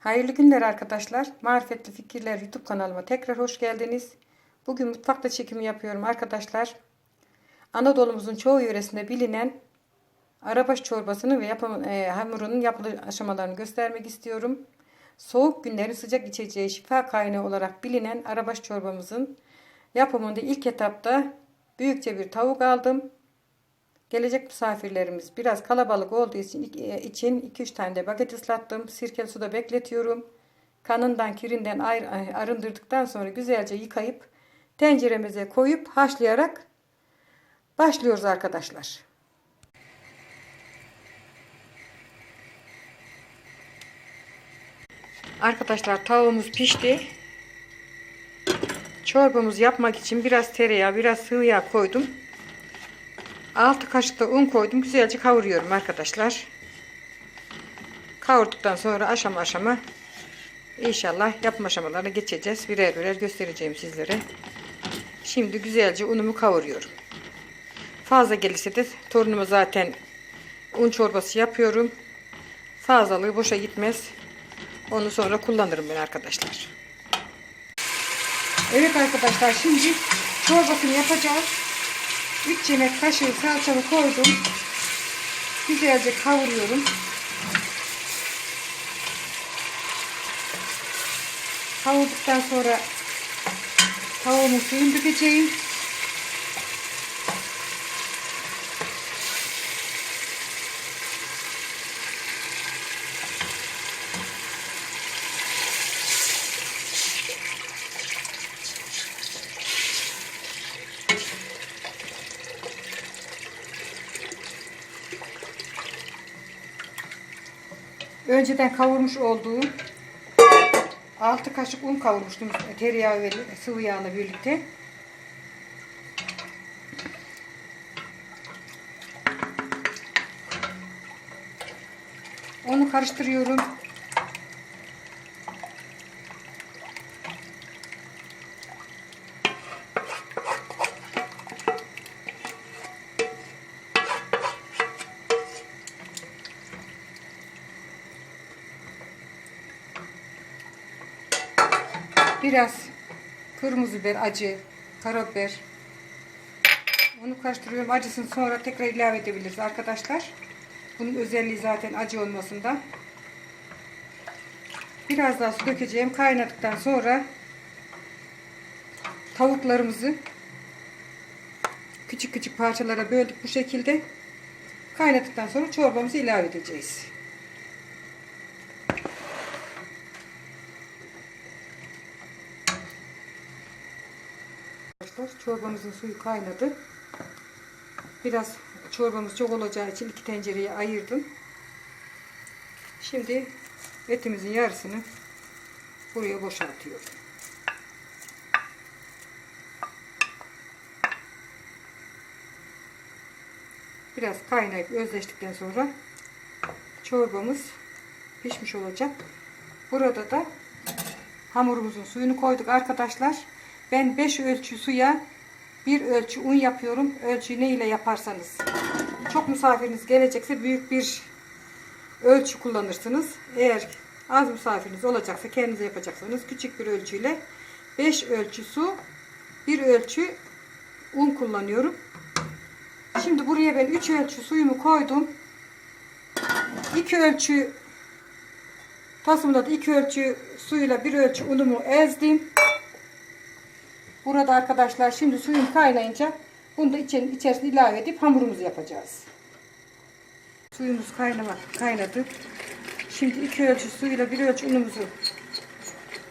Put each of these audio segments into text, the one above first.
Hayırlı günler arkadaşlar. Marifetli Fikirler YouTube kanalıma tekrar hoş geldiniz. Bugün mutfakta çekimi yapıyorum arkadaşlar. Anadolu'muzun çoğu yöresinde bilinen arabaş çorbasını ve yapım, e, hamurunun yapılış aşamalarını göstermek istiyorum. Soğuk günlerin sıcak içeceği şifa kaynağı olarak bilinen arabaş çorbamızın yapımında ilk etapta büyükçe bir tavuk aldım. Gelecek misafirlerimiz biraz kalabalık olduğu için 2-3 tane de baget ıslattım. Sirkeli suda bekletiyorum. Kanından, kirinden arındırdıktan sonra güzelce yıkayıp tenceremize koyup haşlayarak başlıyoruz arkadaşlar. Arkadaşlar tavuğumuz pişti. Çorbamızı yapmak için biraz tereyağı, biraz sıvı yağ koydum. 6 kaşık da un koydum. Güzelce kavuruyorum arkadaşlar. Kavurduktan sonra aşama aşama inşallah yapma aşamalarına geçeceğiz. Birer birer göstereceğim sizlere. Şimdi güzelce unumu kavuruyorum. Fazla gelirse de torunuma zaten un çorbası yapıyorum. Fazlalığı boşa gitmez. Onu sonra kullanırım ben arkadaşlar. Evet arkadaşlar şimdi çorbasını yapacağız. 3 yemek kaşığı salçamı koydum. Güzelce kavuruyorum. Kavurduktan sonra tavuğumun suyunu dökeceğim. Önceden kavurmuş olduğum 6 kaşık un kavurmuştum tereyağı ve sıvı yağla birlikte. Onu karıştırıyorum. Biraz kırmızı biber, acı, karabiber. Onu karıştırıyorum. Acısını sonra tekrar ilave edebiliriz arkadaşlar. Bunun özelliği zaten acı olmasında. Biraz daha su dökeceğim. Kaynadıktan sonra tavuklarımızı küçük küçük parçalara böldük bu şekilde. Kaynadıktan sonra çorbamızı ilave edeceğiz. Arkadaşlar çorbamızın suyu kaynadı. Biraz çorbamız çok olacağı için iki tencereye ayırdım. Şimdi etimizin yarısını buraya boşaltıyorum. Biraz kaynayıp özleştikten sonra çorbamız pişmiş olacak. Burada da hamurumuzun suyunu koyduk arkadaşlar. Ben 5 ölçü suya 1 ölçü un yapıyorum. Ölçüyü ne ile yaparsanız. Çok misafiriniz gelecekse büyük bir ölçü kullanırsınız. Eğer az misafiriniz olacaksa kendinize yapacaksanız küçük bir ölçüyle 5 ölçü su 1 ölçü un kullanıyorum. Şimdi buraya ben 3 ölçü suyumu koydum. 2 ölçü tasımda da 2 ölçü suyla 1 ölçü unumu ezdim. Burada arkadaşlar şimdi suyum kaynayınca bunu da için, içerisine ilave edip hamurumuzu yapacağız. Suyumuz kaynamak kaynadı. Şimdi iki ölçü suyla bir ölçü unumuzu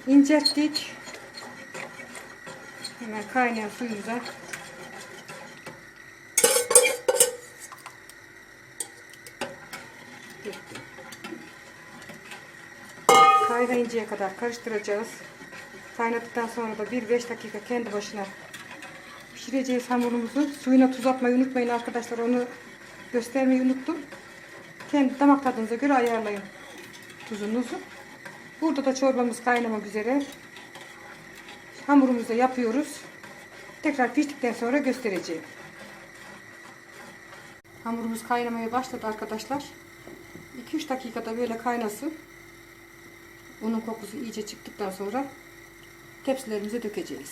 incelttik. Hemen kaynayan suyumuza kaynayıncaya kadar karıştıracağız. Kaynadıktan sonra da 1-5 dakika kendi başına pişireceğiz hamurumuzu. Suyuna tuz atmayı unutmayın arkadaşlar. Onu göstermeyi unuttum. Kendi damak tadınıza göre ayarlayın tuzunuzu. Burada da çorbamız kaynamak üzere. Hamurumuzu da yapıyoruz. Tekrar piştikten sonra göstereceğim. Hamurumuz kaynamaya başladı arkadaşlar. 2-3 dakikada böyle kaynasın. Unun kokusu iyice çıktıktan sonra tepsilerimize dökeceğiz.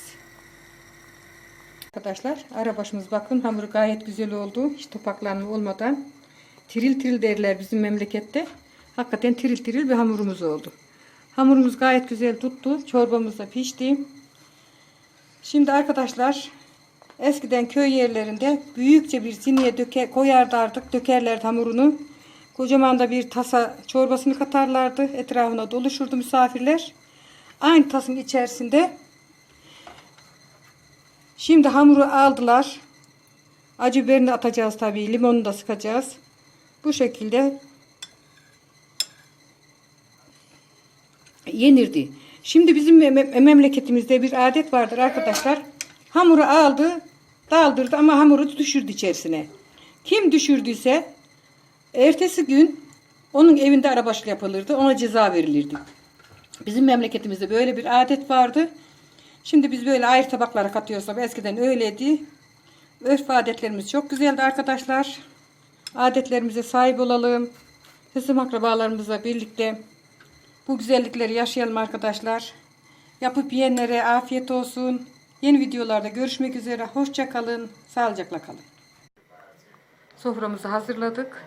Arkadaşlar ara başımız bakın hamuru gayet güzel oldu. Hiç topaklanma olmadan. Tiril tiril derler bizim memlekette. Hakikaten tiril tiril bir hamurumuz oldu. Hamurumuz gayet güzel tuttu. Çorbamız da pişti. Şimdi arkadaşlar eskiden köy yerlerinde büyükçe bir siniye döke, koyarlardık. Dökerlerdi hamurunu. Kocaman da bir tasa çorbasını katarlardı. Etrafına doluşurdu misafirler. Aynı tasın içerisinde Şimdi hamuru aldılar. Acı biberini atacağız tabii. Limonunu da sıkacağız. Bu şekilde yenirdi. Şimdi bizim mem- memleketimizde bir adet vardır arkadaşlar. Hamuru aldı, daldırdı ama hamuru düşürdü içerisine. Kim düşürdüyse ertesi gün onun evinde arabaşlık yapılırdı. Ona ceza verilirdi. Bizim memleketimizde böyle bir adet vardı. Şimdi biz böyle ayrı tabaklara katıyoruz eskiden öyleydi. Örf adetlerimiz çok güzeldi arkadaşlar. Adetlerimize sahip olalım. Hısım akrabalarımızla birlikte bu güzellikleri yaşayalım arkadaşlar. Yapıp yiyenlere afiyet olsun. Yeni videolarda görüşmek üzere. Hoşça kalın. Sağlıcakla kalın. Soframızı hazırladık.